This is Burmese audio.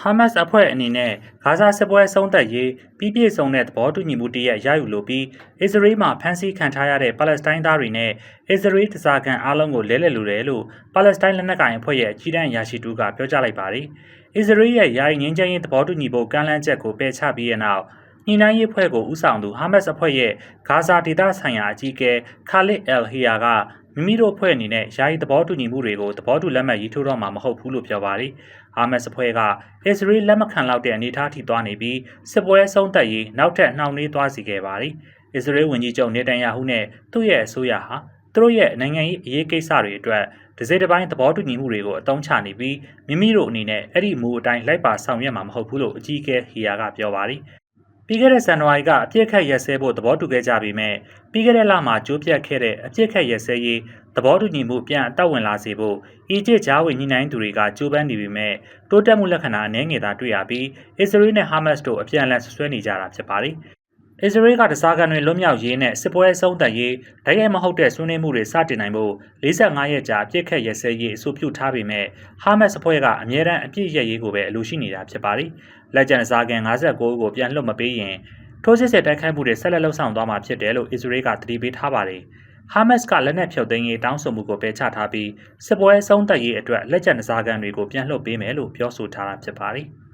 ဟာမတ်စ်အဖွဲ့အနေနဲ့ဂါဇာစစ်ပွဲဆုံးသက်ရေးပြီးပြည့်စုံတဲ့သဘောတူညီမှုတရက်ရယူလိုပြီးအစ္စရေးမှာဖမ်းဆီးခံထားရတဲ့ပါလက်စတိုင်းသားတွေနဲ့အစ္စရေးတစားကန်အားလုံးကိုလဲလှယ်လိုတယ်လို့ပါလက်စတိုင်းလက်နက်ကိုင်အဖွဲ့ရဲ့အကြီးတန်းအရာရှိတူကပြောကြားလိုက်ပါတယ်။အစ္စရေးရဲ့ယာယီငြိမ်းချမ်းရေးသဘောတူညီဖို့ကမ်းလှမ်းချက်ကိုပယ်ချပြီးတဲ့နောက်ညှိနှိုင်းရေးဖွဲ့ကိုဦးဆောင်သူဟာမတ်စ်အဖွဲ့ရဲ့ဂါဇာဒေသဆိုင်ရာအကြီးအကဲခါလစ်အယ်ဟီယာက မိမိတို့ဖွဲ့အနေနဲ့ယာယီသဘောတူညီမှုတွေကိုသဘောတူလက်မှတ်ရေးထိုးတော့မှာမဟုတ်ဘူးလို့ပြောပါတယ်။ဟာမတ်စ်အဖွဲ့ကအစ္စရေးလက်မခံလောက်တဲ့အနေအထားထိသွားနေပြီးစစ်ပွဲဆုံးသက်ရေးနောက်ထပ်နှောင့်နှေးသွားစေခဲ့ပါတယ်။အစ္စရေးဝန်ကြီးချုပ်နေတန်ယာဟုနဲ့သူ့ရဲ့အစိုးရဟာသူတို့ရဲ့နိုင်ငံရေးအရေးကိစ္စတွေအတွက်ဒဇယ်တစ်ပိုင်းသဘောတူညီမှုတွေကိုအသုံးချနေပြီးမိမိတို့အနေနဲ့အဲ့ဒီမူအတိုင်းလိုက်ပါဆောင်ရွက်မှာမဟုတ်ဘူးလို့အကြီးအကဲဟီယာကပြောပါတယ်။ ပြီးခဲ့တဲ့ဇန်နဝါရီကအပြစ်ခတ်ရက်စဲဖို့သဘောတူခဲ့ကြပေမဲ့ပြီးခဲ့တဲ့လမှာကြိုးပြတ်ခဲ့တဲ့အပြစ်ခတ်ရက်စဲရေးသဘောတူညီမှုပြန်အတက်ဝင်လာစေဖို့အီဂျစ်ဂျားဝင်ညှိနှိုင်းသူတွေကကြိုးပမ်းနေပေမဲ့တိုးတက်မှုလက္ခဏာအနည်းငယ်သာတွေ့ရပြီးအစ္စရေးနဲ့ဟာမတ်စ်တို့အပြန်အလှန်ဆွဆွဲနေကြတာဖြစ်ပါတယ်။ အစ္စရေးကတစားကန်တွေလွတ်မြောက်ရေးနဲ့စစ်ပွဲအဆုံးသတ်ရေးဓာတ်ရိုက်မဟုတ်တဲ့ဆွေးနွေးမှုတွေစတင်နိုင်ဖို့45ရက်ကြာအပြစ်ခတ်ရက်စဲရေးအဆိုပြုထားပေမဲ့ဟာမတ်စ်အဖွဲ့ကအမြဲတမ်းအပြစ်ရက်ရေးကိုပဲအလိုရှိနေတာဖြစ်ပါတယ်။လက်ကျန်စားကန်59ကိုပြန်လွှတ်မပေးရင်ထိုးစစ်ဆင်တိုက်ခိုက်မှုတွေဆက်လက်လှုပ်ဆောင်သွားမှာဖြစ်တယ်လို့အစ္စရေးကသတိပေးထားပါတယ်။ဟာမတ်စ်ကလက်နက်ဖြုတ်သိမ်းရေးတောင်းဆိုမှုကိုပယ်ချထားပြီးစစ်ပွဲအဆုံးသတ်ရေးအတွက်လက်ကျန်စားကန်တွေကိုပြန်လွှတ်ပေးမယ်လို့ပြောဆိုထားတာဖြစ်ပါတယ်။